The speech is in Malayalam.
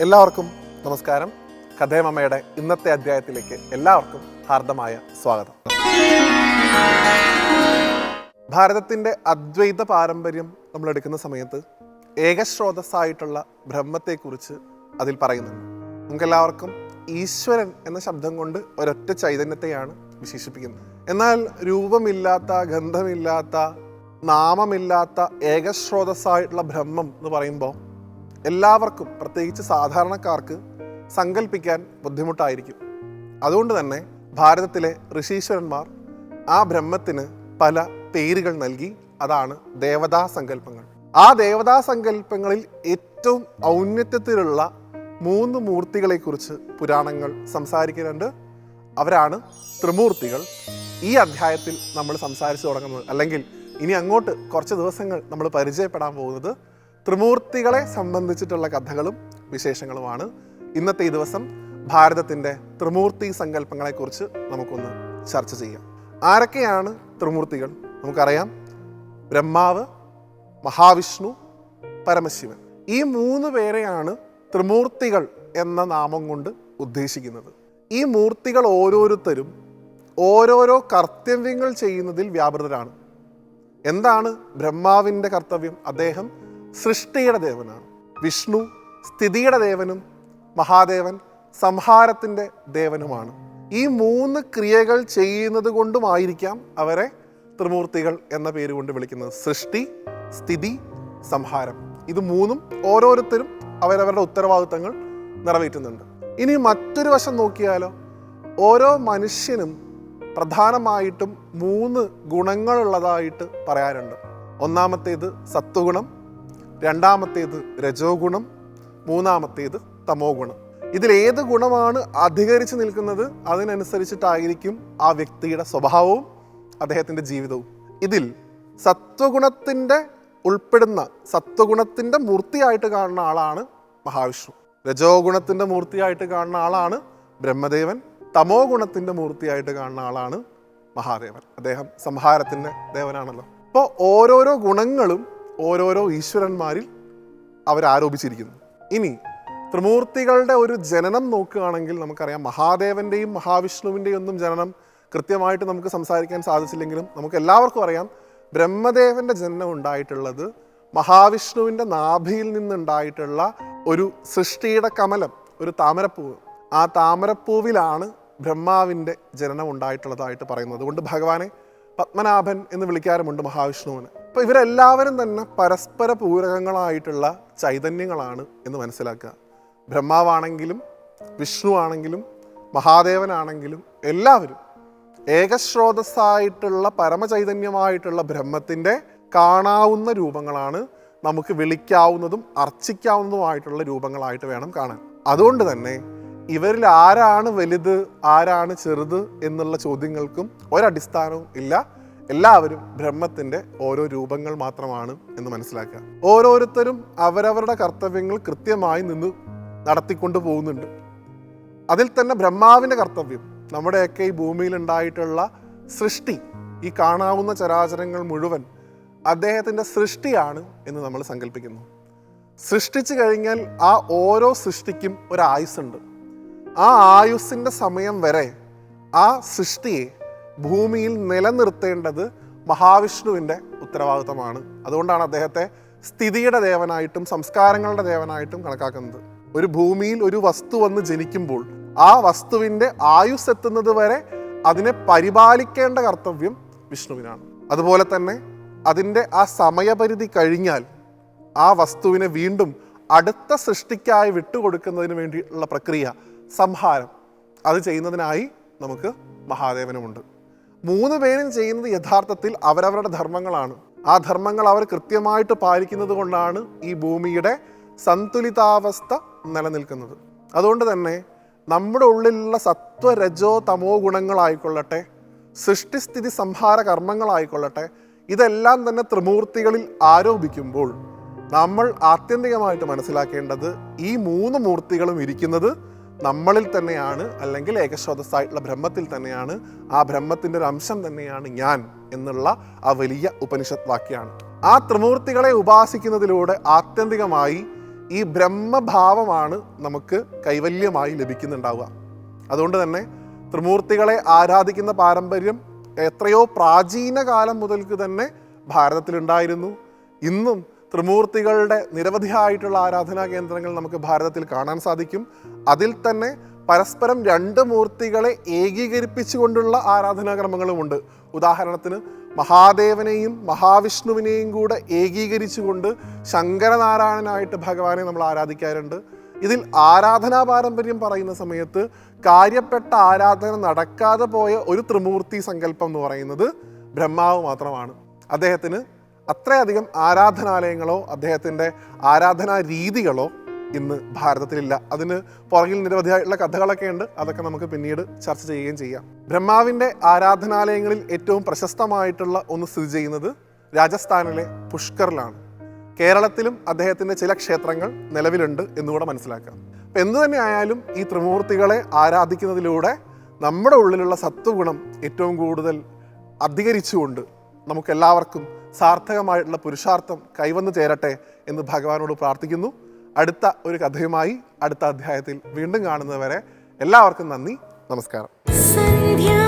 എല്ലാവർക്കും നമസ്കാരം. കഥേമമ്മയുടെ ഇന്നത്തെ അധ്യായത്തിലേക്ക് എല്ലാവർക്കും ഹാർദമായ സ്വാഗതം. ഭാരതത്തിന്റെ അദ്വൈത പാരമ്പര്യം നമ്മൾ എടുക്കുന്ന സമയത്ത് ഏകസ്രോതസ്സായിട്ടുള്ള ബ്രഹ്മത്തെക്കുറിച്ച് അതിൽ പറയുന്നുണ്ട്. നമുക്കെല്ലാവർക്കും ഈശ്വരൻ എന്ന ശബ്ദം കൊണ്ട് ഒരൊറ്റ ചൈതന്യത്തെയാണ് വിശേഷിപ്പിക്കുന്നത്. എന്നാൽ രൂപമില്ലാത്ത ഗന്ധമില്ലാത്ത നാമമില്ലാത്ത ഏകസ്രോതസ്സായിട്ടുള്ള ബ്രഹ്മം എന്ന് പറയുമ്പോൾ എല്ലാവർക്കും പ്രത്യേകിച്ച് സാധാരണക്കാർക്ക് സങ്കല്പിക്കാൻ ബുദ്ധിമുട്ടായിരിക്കും. അതുകൊണ്ട് തന്നെ ഭാരതത്തിലെ ഋഷീശ്വരന്മാർ ആ ബ്രഹ്മത്തിന് പല പേരുകൾ നൽകി അതാണ് ദേവതാ സങ്കല്പങ്ങൾ ആ ദേവതാ സങ്കല്പങ്ങളിൽ ഏറ്റവും ഔന്നത്യത്തിലുള്ള മൂന്ന് മൂർത്തികളെക്കുറിച്ച് പുരാണങ്ങൾ സംസാരിക്കുന്നുണ്ട്. അവരാണ് ത്രിമൂർത്തികൾ. ഈ അധ്യായത്തിൽ നമ്മൾ സംസാരിച്ചു തുടങ്ങുന്നത് അല്ലെങ്കിൽ ഇനി അങ്ങോട്ട് കുറച്ച് ദിവസങ്ങൾ നമ്മൾ പരിചയപ്പെടാൻ പോകുന്നത് ത്രിമൂർത്തികളെ സംബന്ധിച്ചിട്ടുള്ള കഥകളും വിശേഷങ്ങളുമാണ്. ഇന്നത്തെ ഈ ദിവസം ഭാരതത്തിന്റെ ത്രിമൂർത്തി സങ്കല്പങ്ങളെക്കുറിച്ച് നമുക്കൊന്ന് ചർച്ച ചെയ്യാം. ആരൊക്കെയാണ് ത്രിമൂർത്തികൾ? നമുക്കറിയാം. ബ്രഹ്മാവ് മഹാവിഷ്ണു പരമശിവൻ. ഈ മൂന്ന് പേരെയാണ് ത്രിമൂർത്തികൾ എന്ന നാമം കൊണ്ട് ഉദ്ദേശിക്കുന്നത്. ഈ മൂർത്തികൾ ഓരോരുത്തരും ഓരോരോ കർത്തവ്യങ്ങൾ ചെയ്യുന്നതിൽ വ്യാപൃതരാണ്. എന്താണ് ബ്രഹ്മാവിന്റെ കർത്തവ്യം? അദ്ദേഹം സൃഷ്ടിയുടെ ദേവനാണ്. വിഷ്ണു സ്ഥിതിയുടെ ദേവനും മഹാദേവൻ സംഹാരത്തിന്റെ ദേവനുമാണ്. ഈ മൂന്ന് ക്രിയകൾ ചെയ്യുന്നത് കൊണ്ടുമായിരിക്കാം അവരെ ത്രിമൂർത്തികൾ എന്ന പേര് കൊണ്ട് വിളിക്കുന്നത്. സൃഷ്ടി സ്ഥിതി സംഹാരം. ഇത് മൂന്നും ഓരോരുത്തരും അവരവരുടെ ഉത്തരവാദിത്തങ്ങൾ നിറവേറ്റുന്നുണ്ട്. ഇനി മറ്റൊരു വശം നോക്കിയാലോ ഓരോ മനുഷ്യനും പ്രധാനമായിട്ടും മൂന്ന് ഗുണങ്ങളുള്ളതായിട്ട് പറയാറുണ്ട് ഒന്നാമത്തേത് സത്വഗുണം രണ്ടാമത്തേത് രജോ ഗുണം മൂന്നാമത്തേത് തമോ ഗുണം ഇതിൽ ഏത് ഗുണമാണ് അധികരിച്ച് നിൽക്കുന്നത് അതിനനുസരിച്ചിട്ടായിരിക്കും ആ വ്യക്തിയുടെ സ്വഭാവവും അദ്ദേഹത്തിന്റെ ജീവിതവും. ഇതിൽ സത്വഗുണത്തിന്റെ ഉൾപ്പെടുന്ന സത്വഗുണത്തിന്റെ മൂർത്തിയായിട്ട് കാണുന്ന ആളാണ് മഹാവിഷ്ണു. രജോ ഗുണത്തിന്റെ മൂർത്തിയായിട്ട് കാണുന്ന ആളാണ് ബ്രഹ്മദേവൻ. തമോ ഗുണത്തിന്റെ മൂർത്തിയായിട്ട് കാണുന്ന ആളാണ് മഹാദേവൻ. അദ്ദേഹം സംഹാരത്തിന്റെ ദേവനാണല്ലോ. അപ്പോൾ ഓരോരോ ഗുണങ്ങളും ഓരോരോ ഈശ്വരന്മാരിൽ അവരാരോപിച്ചിരിക്കുന്നു ഇനി ത്രിമൂർത്തികളുടെ ഒരു ജനനം നോക്കുകയാണെങ്കിൽ നമുക്കറിയാം മഹാദേവന്റെയും മഹാവിഷ്ണുവിന്റെയും ഒന്നും ജനനം കൃത്യമായിട്ട് നമുക്ക് സംസാരിക്കാൻ സാധിച്ചില്ലെങ്കിലും നമുക്ക് എല്ലാവർക്കും അറിയാം ബ്രഹ്മദേവന്റെ ജനനം ഉണ്ടായിട്ടുള്ളത് മഹാവിഷ്ണുവിന്റെ നാഭിയിൽ നിന്നുണ്ടായിട്ടുള്ള ഒരു സൃഷ്ടിയുടെ കമലം ഒരു താമരപ്പൂവ്. ആ താമരപ്പൂവിലാണ് ബ്രഹ്മാവിന്റെ ജനനം ഉണ്ടായിട്ടുള്ളതായിട്ട് പറയുന്നത്. അതുകൊണ്ട് ഭഗവാനെ പത്മനാഭൻ എന്ന് വിളിക്കാറുമുണ്ട് മഹാവിഷ്ണുവിന്. അപ്പോൾ ഇവരെല്ലാവരും തന്നെ പരസ്പര പൂരകങ്ങളായിട്ടുള്ള ചൈതന്യങ്ങളാണ് എന്ന് മനസ്സിലാക്കുക. ബ്രഹ്മാവാണെങ്കിലും വിഷ്ണു ആണെങ്കിലും മഹാദേവനാണെങ്കിലും എല്ലാവരും ഏകസ്രോതസ്സായിട്ടുള്ള പരമചൈതന്യമായിട്ടുള്ള ബ്രഹ്മത്തിന്റെ കാണാവുന്ന രൂപങ്ങളാണ് നമുക്ക് വിളിക്കാവുന്നതും അർച്ചിക്കാവുന്നതുമായിട്ടുള്ള രൂപങ്ങളായിട്ട് വേണം കാണാൻ. അതുകൊണ്ട് തന്നെ ഇവരിൽ ആരാണ് വലുത് ആരാണ് ചെറുത് എന്നുള്ള ചോദ്യങ്ങൾക്കും ഒരടിസ്ഥാനവും ഇല്ല. എല്ലാവരും ബ്രഹ്മത്തിന്റെ ഓരോ രൂപങ്ങൾ മാത്രമാണ് എന്ന് മനസ്സിലാക്കുക. ഓരോരുത്തരും അവരവരുടെ കർത്തവ്യങ്ങൾ കൃത്യമായി നിന്ന് നടത്തിക്കൊണ്ട് പോകുന്നുണ്ട്. അതിൽ തന്നെ ബ്രഹ്മാവിന്റെ കർത്തവ്യം നമ്മുടെയൊക്കെ ഈ ഭൂമിയിൽ ഉണ്ടായിട്ടുള്ള സൃഷ്ടി ഈ കാണാവുന്ന ചരാചരങ്ങൾ മുഴുവൻ അദ്ദേഹത്തിന്റെ സൃഷ്ടിയാണ് എന്ന് നമ്മൾ സങ്കല്പിക്കുന്നു. സൃഷ്ടിച്ചു കഴിഞ്ഞാൽ ആ ഓരോ സൃഷ്ടിക്കും ഒരു ആയുസ്സുണ്ട്. ആ ആയുസ്സിന്റെ സമയം വരെ ആ സൃഷ്ടിയെ ഭൂമിയിൽ നിലനിർത്തേണ്ടത് മഹാവിഷ്ണുവിന്റെ ഉത്തരവാദിത്തമാണ്. അതുകൊണ്ടാണ് അദ്ദേഹത്തെ സ്ഥിതിയുടെ ദേവനായിട്ടും സംസ്കാരങ്ങളുടെ ദേവനായിട്ടും കണക്കാക്കുന്നത്. ഒരു ഭൂമിയിൽ ഒരു വസ്തു വന്ന് ജനിക്കുമ്പോൾ ആ വസ്തുവിന്റെ ആയുസ് എത്തുന്നത് വരെ അതിനെ പരിപാലിക്കേണ്ട കർത്തവ്യം വിഷ്ണുവിനാണ്. അതുപോലെ തന്നെ അതിന്റെ ആ സമയപരിധി കഴിഞ്ഞാൽ ആ വസ്തുവിനെ വീണ്ടും അടുത്ത സൃഷ്ടിക്കായി വിട്ടുകൊടുക്കുന്നതിന് വേണ്ടിയുള്ള പ്രക്രിയ സംഹാരം അത് ചെയ്യുന്നതിനായി നമുക്ക് മഹാദേവനുമുണ്ട്. മൂന്ന് പേരും ചെയ്യുന്നത് യഥാർത്ഥത്തിൽ അവരവരുടെ ധർമ്മങ്ങളാണ്. ആ ധർമ്മങ്ങൾ അവർ കൃത്യമായിട്ട് പാലിക്കുന്നത് കൊണ്ടാണ് ഈ ഭൂമിയുടെ സന്തുലിതാവസ്ഥ നിലനിൽക്കുന്നത്. അതുകൊണ്ട് തന്നെ നമ്മുടെ ഉള്ളിലുള്ള സത്വരജോ തമോ ഗുണങ്ങളായിക്കൊള്ളട്ടെ സൃഷ്ടിസ്ഥിതി സംഹാര കർമ്മങ്ങളായിക്കൊള്ളട്ടെ ഇതെല്ലാം തന്നെ ത്രിമൂർത്തികളിൽ ആരോപിക്കുമ്പോൾ നമ്മൾ ആത്യന്തികമായിട്ട് മനസ്സിലാക്കേണ്ടത് ഈ മൂന്ന് മൂർത്തികളും ഇരിക്കുന്നത് നമ്മളിൽ തന്നെയാണ് അല്ലെങ്കിൽ ഏകസ്രോതസ്സായിട്ടുള്ള ബ്രഹ്മത്തിൽ തന്നെയാണ് ആ ബ്രഹ്മത്തിന്റെ ഒരു അംശം തന്നെയാണ് ഞാൻ എന്നുള്ള ആ വലിയ ഉപനിഷത്ത് വാക്യാണ് ആ ത്രിമൂർത്തികളെ ഉപാസിക്കുന്നതിലൂടെ ആത്യന്തികമായി ഈ ബ്രഹ്മഭാവമാണ് നമുക്ക് കൈവല്യമായി ലഭിക്കുന്നുണ്ടാവുക. അതുകൊണ്ട് തന്നെ ത്രിമൂർത്തികളെ ആരാധിക്കുന്ന പാരമ്പര്യം എത്രയോ പ്രാചീന കാലം മുതൽക്ക് തന്നെ ഭാരതത്തിലുണ്ടായിരുന്നു. ഇന്നും ത്രിമൂർത്തികളുടെ നിരവധിയായിട്ടുള്ള ആരാധനാ കേന്ദ്രങ്ങൾ നമുക്ക് ഭാരതത്തിൽ കാണാൻ സാധിക്കും. അതിൽ തന്നെ പരസ്പരം രണ്ട് മൂർത്തികളെ ഏകീകരിപ്പിച്ചുകൊണ്ടുള്ള ആരാധനാക്രമങ്ങളുമുണ്ട് ഉദാഹരണത്തിന് മഹാദേവനെയും മഹാവിഷ്ണുവിനെയും കൂടെ ഏകീകരിച്ചുകൊണ്ട് ശങ്കരനാരായണനായിട്ട് ഭഗവാനെ നമ്മൾ ആരാധിക്കാറുണ്ട്. ഇതിൽ ആരാധനാ പാരമ്പര്യം പറയുന്ന സമയത്ത് കാര്യപ്പെട്ട ആരാധന നടക്കാതെ പോയ ഒരു ത്രിമൂർത്തി സങ്കല്പം എന്ന് പറയുന്നത് ബ്രഹ്മാവ് മാത്രമാണ്. അദ്ദേഹത്തിന് അത്രയധികം ആരാധനാലയങ്ങളോ അദ്ദേഹത്തിന്റെ ആരാധനാ രീതികളോ ഇന്ന് ഭാരതത്തിലില്ല. അതിന് പുറകിൽ നിരവധിയായിട്ടുള്ള കഥകളൊക്കെ ഉണ്ട്. അതൊക്കെ നമുക്ക് പിന്നീട് ചർച്ച ചെയ്യുകയും ചെയ്യാം. ബ്രഹ്മാവിന്റെ ആരാധനാലയങ്ങളിൽ ഏറ്റവും പ്രശസ്തമായിട്ടുള്ള ഒന്ന് സ്ഥിതി ചെയ്യുന്നത് രാജസ്ഥാനിലെ പുഷ്കറിലാണ്. കേരളത്തിലും അദ്ദേഹത്തിന്റെ ചില ക്ഷേത്രങ്ങൾ നിലവിലുണ്ട് എന്നുകൂടെ മനസ്സിലാക്കാം. അപ്പം എന്തു തന്നെ ആയാലും ഈ ത്രിമൂർത്തികളെ ആരാധിക്കുന്നതിലൂടെ നമ്മുടെ ഉള്ളിലുള്ള സത്വഗുണം ഏറ്റവും കൂടുതൽ അധികരിച്ചുകൊണ്ട് നമുക്കെല്ലാവർക്കും സാർത്ഥകമായിട്ടുള്ള പുരുഷാർത്ഥം കൈവന്നു ചേരട്ടെ എന്ന് ഭഗവാനോട് പ്രാർത്ഥിക്കുന്നു. അടുത്ത ഒരു കഥയുമായി അടുത്ത അധ്യായത്തിൽ വീണ്ടും കാണുന്നവരെ എല്ലാവർക്കും നന്ദി. നമസ്കാരം.